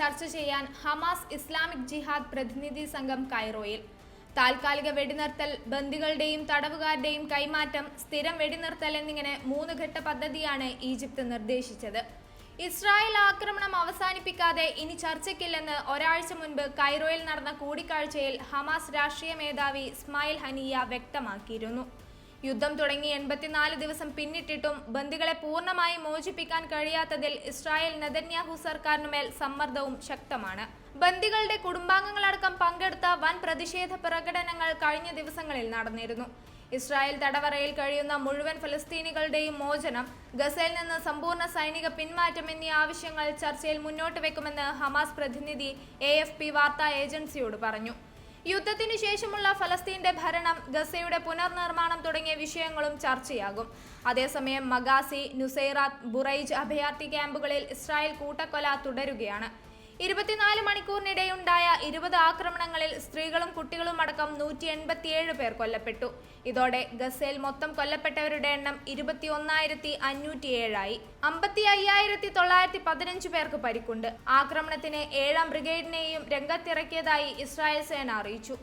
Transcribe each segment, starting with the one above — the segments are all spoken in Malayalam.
ചർച്ച ചെയ്യാൻ ഹമാസ് ഇസ്ലാമിക് ജിഹാദ് പ്രതിനിധി സംഘം കൈറോയിൽ. താൽക്കാലിക വെടിനിർത്തൽ ബന്ദികളുടെയും തടവുകാരുടെയും കൈമാറ്റം സ്ഥിരം വെടിനിർത്തൽ എന്നിങ്ങനെ മൂന്ന് ഘട്ട പദ്ധതിയാണ് ഈജിപ്ത് നിർദ്ദേശിച്ചത്. ഇസ്രായേൽ ആക്രമണം അവസാനിപ്പിക്കാതെ ഇനി ചർച്ചയ്ക്കില്ലെന്ന് ഒരാഴ്ച മുൻപ് കൈറോയിൽ നടന്ന കൂടിക്കാഴ്ചയിൽ ഹമാസ് രാഷ്ട്രീയ മേധാവി ഇസ്മായിൽ ഹനിയ വ്യക്തമാക്കിയിരുന്നു. യുദ്ധം തുടങ്ങി എൺപത്തിനാല് ദിവസം പിന്നിട്ടിട്ടും ബന്ദികളെ പൂർണമായി മോചിപ്പിക്കാൻ കഴിയാത്തതിൽ ഇസ്രായേൽ നെതന്യാഹു സർക്കാരിനുമേൽ സമ്മർദ്ദവും ശക്തമാണ്. ബന്ദികളുടെ കുടുംബാംഗങ്ങളടക്കം പങ്കെടുത്ത വൻ പ്രതിഷേധ പ്രകടനങ്ങൾ കഴിഞ്ഞ ദിവസങ്ങളിൽ നടന്നിരുന്നു. ഇസ്രായേൽ തടവറയിൽ കഴിയുന്ന മുഴുവൻ ഫലസ്തീനികളുടെയും മോചനം ഗസയിൽ നിന്ന് സമ്പൂർണ സൈനിക പിന്മാറ്റം എന്നീ ആവശ്യങ്ങൾ ചർച്ചയിൽ മുന്നോട്ട് വെക്കുമെന്ന് ഹമാസ് പ്രതിനിധി എ വാർത്താ ഏജൻസിയോട് പറഞ്ഞു. യുദ്ധത്തിനു ശേഷമുള്ള ഫലസ്തീന്റെ ഭരണം ഗസയുടെ പുനർനിർമ്മാണം തുടങ്ങിയ വിഷയങ്ങളും ചർച്ചയാകും. അതേസമയം മഗാസി നുസൈറാത്ത് ബുറൈജ് അഭയാർത്ഥി ക്യാമ്പുകളിൽ ഇസ്രായേൽ കൂട്ടക്കൊല തുടരുകയാണ്. ഇരുപത്തിനാല് മണിക്കൂറിനിടെയുണ്ടായ ഇരുപത് ആക്രമണങ്ങളിൽ സ്ത്രീകളും കുട്ടികളും അടക്കം നൂറ്റി എൺപത്തിയേഴ് പേർ കൊല്ലപ്പെട്ടു. ഇതോടെ ഗസയിൽ മൊത്തം കൊല്ലപ്പെട്ടവരുടെ എണ്ണം ഇരുപത്തി ഒന്നായിരത്തി അഞ്ഞൂറ്റി ഏഴായി അമ്പത്തി അയ്യായിരത്തി തൊള്ളായിരത്തി പതിനഞ്ച് പേർക്ക് പരിക്കുണ്ട്. ആക്രമണത്തിന് ഏഴാം ബ്രിഗേഡിനെയും രംഗത്തിറക്കിയതായി ഇസ്രായേൽ സേന അറിയിച്ചു.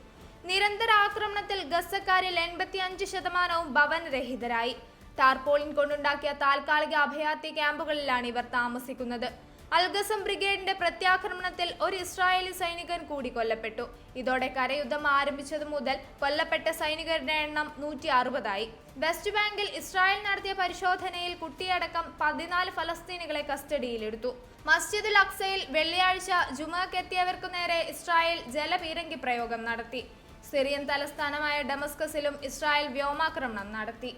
നിരന്തര ആക്രമണത്തിൽ ഗസക്കാരിൽ എൺപത്തി അഞ്ച് ശതമാനവും ഭവനരഹിതരായി. ടാർപോളിൻ കൊണ്ടുണ്ടാക്കിയ താൽക്കാലിക അഭയാർത്ഥി ക്യാമ്പുകളിലാണ് ഇവർ താമസിക്കുന്നത്. അൽഗസം ബ്രിഗേഡിന്റെ പ്രത്യാക്രമണത്തിൽ ഒരു ഇസ്രായേലി സൈനികൻ കൂടി കൊല്ലപ്പെട്ടു. ഇതോടെ കരയുദ്ധം ആരംഭിച്ചതു മുതൽ കൊല്ലപ്പെട്ട സൈനികരുടെ എണ്ണം നൂറ്റി അറുപതായി വെസ്റ്റ് ബാങ്കിൽ ഇസ്രായേൽ നടത്തിയ പരിശോധനയിൽ കുട്ടിയടക്കം പതിനാല് ഫലസ്തീനികളെ കസ്റ്റഡിയിലെടുത്തു. മസ്ജിദുൽ അക്സയിൽ വെള്ളിയാഴ്ച ജുമക്കെത്തിയവർക്കു നേരെ ഇസ്രായേൽ ജലപീരങ്കി പ്രയോഗം നടത്തി. സിറിയൻ തലസ്ഥാനമായ ഡമസ്കസിലും ഇസ്രായേൽ വ്യോമാക്രമണം നടത്തി.